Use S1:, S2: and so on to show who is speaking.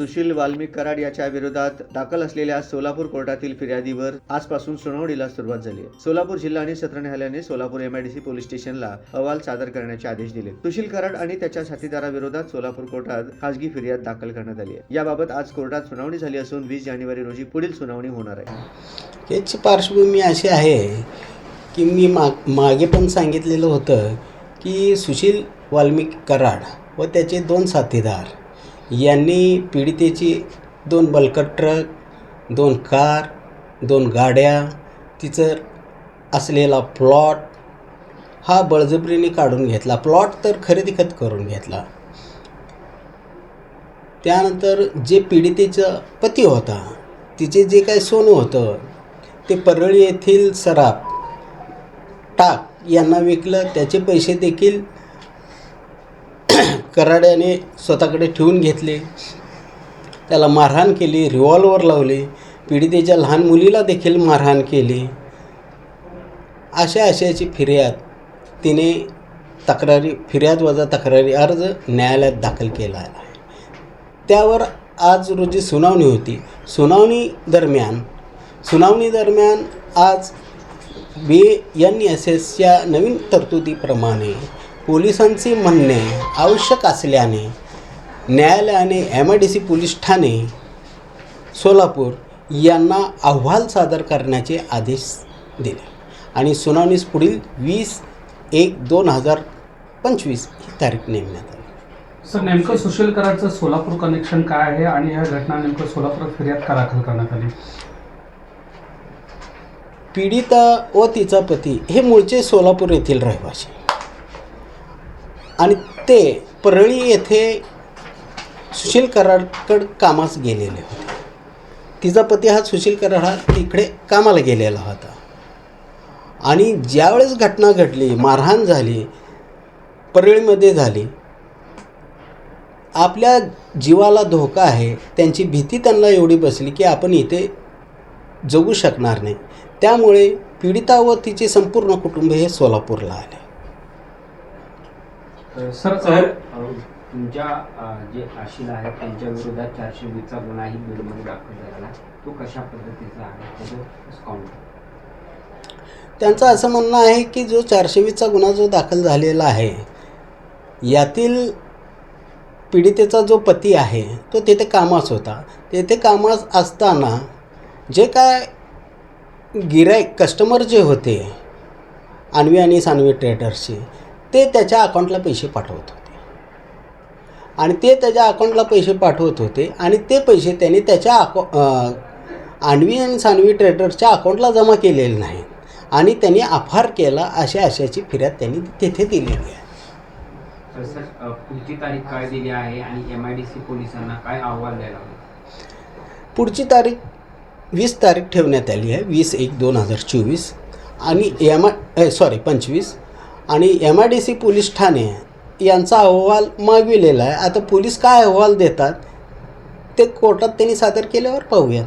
S1: सुशील वाल्मिक कराड याच्या विरोधात दाखल असलेल्या सोलापूर कोर्टातील फिर्यादीवर आजपासून सुनावणीला सुरुवात झाली आहे. सोलापूर जिल्हा आणि सत्र न्यायालयाने सोलापूर एमआयडीसी पोलीस स्टेशनला अहवाल सादर करण्याचे आदेश दिले. सुशील कराड आणि त्याच्या साथीदाराविरोधात सोलापूर कोर्टात खासगी फिर्याद दाखल करण्यात आली आहे. याबाबत आज कोर्टात सुनावणी झाली असून वीस जानेवारी रोजी पुढील सुनावणी होणार आहे.
S2: याची पार्श्वभूमी अशी आहे की मी माग मागे पण सांगितलेलं होतं की सुशील वाल्मिक कराड व त्याचे दोन साथीदार यांनी पीडितेची दोन बलकट ट्रक दोन कार दोन गाड्या तिचं असलेला प्लॉट हा बळजबरीने काढून घेतला. प्लॉट तर खरेदी खत करून घेतला. त्यानंतर जे पीडितेचा पती होता तिचे जे काही सोनं होतं ते परळी येथील सराफ टाक यांना विकलं. त्याचे पैसे देखील कराड्याने स्वतःकडे ठेवून घेतले. त्याला मारहाण केली रिव्हॉल्वर लावले. पीडितेच्या लहान मुलीला देखील मारहाण केली. अशा अशाची फिर्याद. तिने तक्रारी फिर्याद वजा तक्रारी अर्ज न्यायालयात दाखल केला आहे. त्यावर आज रोजी सुनावणी होती. सुनावणी दरम्यान सुनावणी दरम्यान आज बी एन एस एसच्या नवीन तरतुदीप्रमाणे पोलिसांचे म्हणणे आवश्यक असल्याने न्यायालयाने M I D C police Thane Solapur यांना अहवाल सादर करण्याचे आदेश दिले आणि सुनावणीस पुढील वीस एक दोन हजार पंचवीस ही तारीख नेमण्यात आली.
S3: सर नेमकं सुशील कराडचं सोलापूर कनेक्शन काय आहे आणि ह्या घटना नेमकं सोलापूरात फिर्याद का दाखल करण्यात आली?
S2: पीडिता व तिचा पती हे मूळचे सोलापूर येथील रहिवासी. आणि ते परळी येथे सुशील कराडकड कामास गेलेले होते. तिचा पती हा सुशील कराड हा तिकडे कामाला गेलेला होता. आणि ज्यावेळेस घटना घडली मारहाण झाली परळीमध्ये झाली आपल्या जीवाला धोका आहे त्यांची भीती त्यांना एवढी बसली की आपण इथे जगू शकणार नाही. त्यामुळे पीडिता व तिचे संपूर्ण कुटुंब हे सोलापूरला आले.
S3: सर
S4: सर तुमच्या जे आशिला आहेत त्यांच्या विरोधात चारशे वीसचा गुन्हाही बीडमध्ये दाखल झाला तो कशा पद्धतीचा आहे त्याचं काउंट
S2: त्यांचं असं म्हणणं आहे की जो चारशे वीसचा गुन्हा जो दाखल झालेला आहे यातील पीडितेचा जो पती आहे तो तेथे कामास होता. तेथे कामास असताना जे काय गिराईक कस्टमर जे होते आणवी आणि सानवी ट्रेडर्सचे ते त्याच्या अकाउंटला पैसे पाठवत होते. आणि ते त्याच्या अकाउंटला पैसे पाठवत होते आणि ते पैसे त्यांनी त्याच्या अकाउ आणवी आणि सानवी ट्रेडर्सच्या अकाउंटला जमा केलेले नाहीत. आणि त्यांनी अफार केला अशा आशयाची फिर्याद त्यांनी तेथे दिलेली आहे.
S4: पुढची तारीख काय दिली आहे आणि एम आय डी सी पोलिसांना काय अहवाल द्यायला
S2: पुढची तारीख वीस तारीख ठेवण्यात आली आहे. वीस एक दोन हजार चोवीस आणि एम आय सॉरी पंचवीस आणि M I D C police Thane यांचा अहवाल मागविलेला आहे. आता पोलीस काय अहवाल देतात ते कोर्टात त्यांनी सादर केल्यावर पाहूयात.